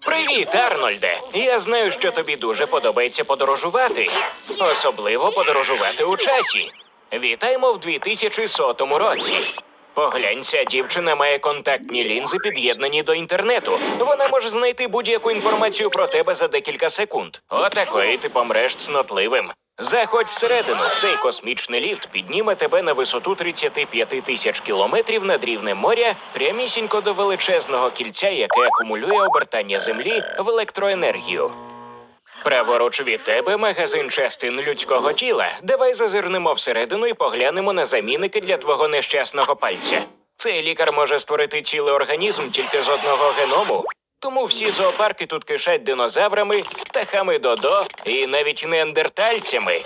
Привіт, Арнольде. Я знаю, що тобі дуже подобається подорожувати, особливо подорожувати у часі. Вітаємо в 2100 році. Поглянь, дівчина має контактні лінзи, під'єднані до інтернету. Вона може знайти будь-яку інформацію про тебе за декілька секунд. Отакої ти помреш цнотливим. Заходь всередину. Цей космічний ліфт підніме тебе на висоту 35 тисяч кілометрів над рівнем моря, прямісінько до величезного кільця, яке акумулює обертання землі в електроенергію. Праворуч від тебе магазин частин людського тіла. Давай зазирнемо всередину і поглянемо на замінники для твого нещасного пальця. Цей лікар може створити цілий організм тільки з одного геному. Тому всі зоопарки тут кишать динозаврами, птахами додо і навіть неандертальцями.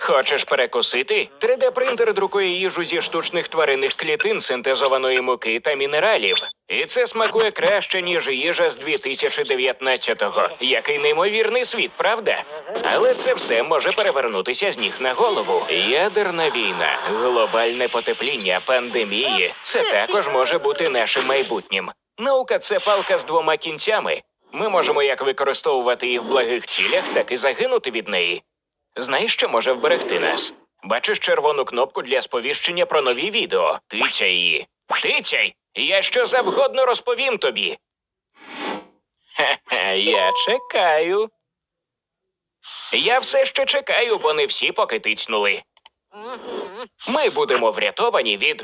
Хочеш перекусити? 3D-принтер друкує їжу зі штучних тваринних клітин, синтезованої муки та мінералів. І це смакує краще, ніж їжа з 2019-го. Який неймовірний світ, правда? Але це все може перевернутися з ніг на голову. Ядерна війна, глобальне потепління, пандемії це також може бути нашим майбутнім. Наука це палка з двома кінцями. Ми можемо як використовувати її в благих цілях, так і загинути від неї. Знаєш, що може вберегти нас? Бачиш червону кнопку для сповіщення про нові відео. Тицяй її. Тицяй! Я що завгодно розповім тобі. Хе-хе, я чекаю. Я все ще чекаю, бо не всі поки тицнули. Ми будемо врятовані від